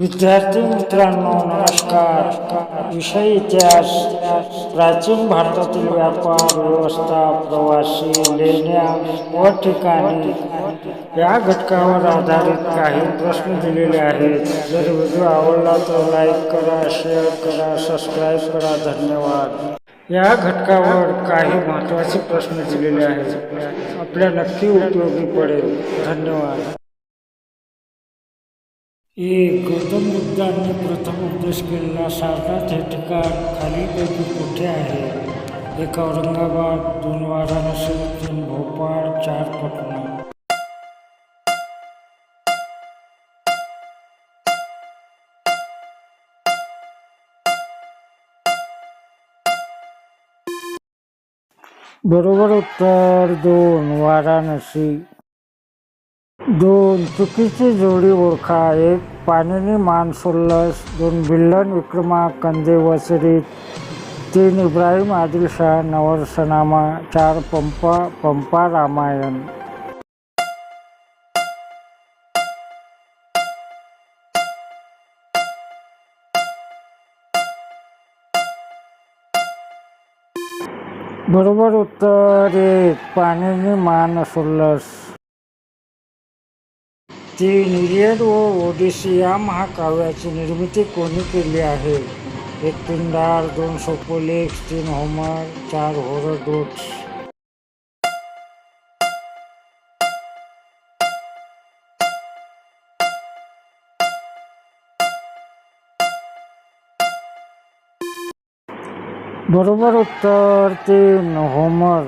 विद्यार्थी मित्रांनो नमस्कार. विषय इतिहास. प्राचीन भारतातील व्यापार व्यवस्था प्रवासी लेण्या व ठिकाणी या घटकावर आधारित काही प्रश्न दिलेले आहेत. जर व्हिडिओ आवडला तर लाईक करा शेअर करा सबस्क्राईब करा. धन्यवाद. या घटकावर काही महत्त्वाचे प्रश्न दिलेले आहेत. आपल्या नक्की उपयोगी पडेल. धन्यवाद. एक गौतम बुद्धांनी प्रथम उपदेश केलेला सारनाथ हे ठिकाण खालीलपैकी कुठे आहे? एक औरंगाबाद, दोन वाराणसी, तीन भोपाळ, चार पटना. बरोबर उत्तर दोन, वाराणसी. दोन चुकीची जोडी ओळखा. एक पाणीनी मान सोल्लस दोन बिल्लन विक्रमा कंदे वसरीत तीन इब्राहिम आदिल शाह नवरसनामा चार पंपा पंपा रामायण. बरोबर उत्तर एक मान सुलस तीन इलियड व ओडिसी या महाकाव्याची निर्मिती कोणी केली आहे? एक पिंडार दोन सोपोलेक्स तीन होमर चार होरोडोट्स बरोबर उत्तर तीन होमर.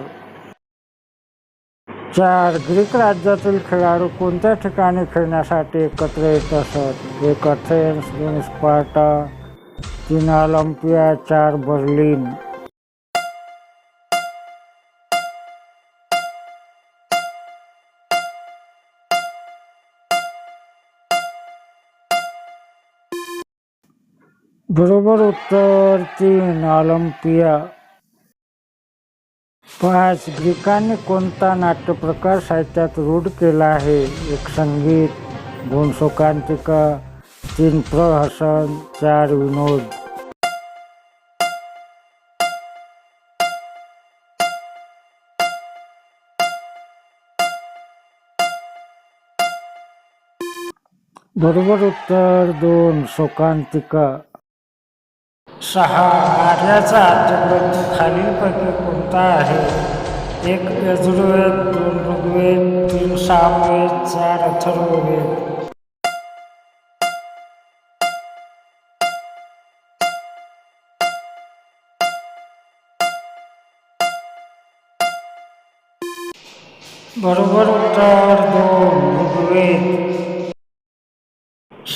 चार ग्रीक राज्यातील खेळाडू कोणत्या ठिकाणी खेळण्यासाठी एकत्र येत असत? एक अथेन्स दोन स्पार्टा तीन ऑलिम्पिया चार बर्लिन. बरोबर उत्तर तीन ऑलिम्पिया. पाच ग्रीकांनी कोणता नाट्यप्रकार साहित्यात रूढ केला आहे? एक संगीत दोन शोकांतिका तीन प्रहसन चार विनोद. बरोबर उत्तर दोन शोकांतिका. सहा आर्याचा आद्यग्रंथ खालीलपैकी कोणता आहे? एक यजुर्वेद दोन ऋग्वेद तीन सामवेद चार अथर्ववेद. बरोबर उत्तर दोन ऋग्वेद.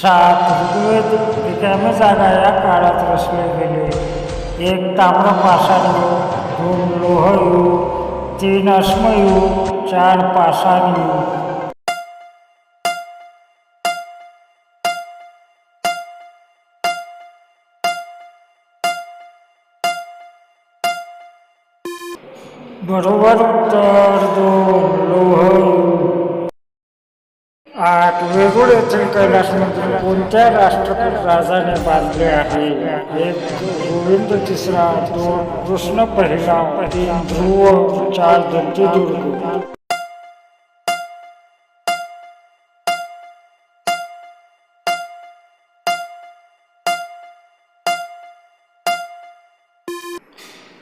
सात ऋग्वेद रिकाम्या जागा या काळात रचले गेले एक ताम्र पाषाण युग दोन लोहयुग तीन अश्मयुग चार पाषाण युग बरोबर उत्तर दोन लोहयुग आठ येथील कैलास मंदिर कोणत्या राष्ट्रकूट राजाने बांधले आहे. एक गोविंद, तिसरा दोन कृष्ण, पहिला तीन ध्रुव, चार दत्तीदुर्ग.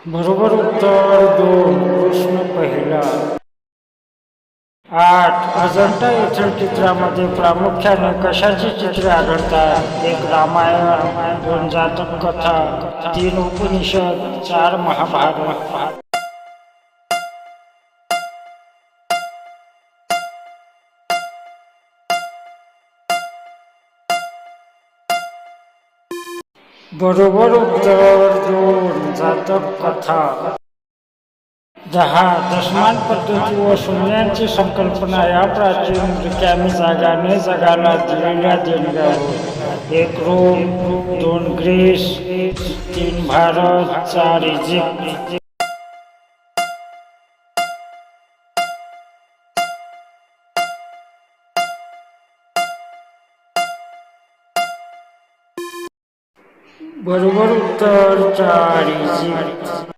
बरोबर उत्तर, दोन कृष्ण, पहिला. आठ. अजंठा येथील चित्रामध्ये प्रामुख्याने कशाची चित्रे आढळतात? एक रामायण दोन जातक कथा तीन उपनिषद चार महाभारत. बरोबर उत्तर दोन जातक कथा. दहा दशमान पद्धती व शून्यांची संकल्पना या प्राचीन रिकामी जागाने जगाला दिलेल्या देणग्यावर. एक रोम दोन ग्रीस तीन भारत चार इजिप्त. बरोबर उत्तर चार इजिप्त.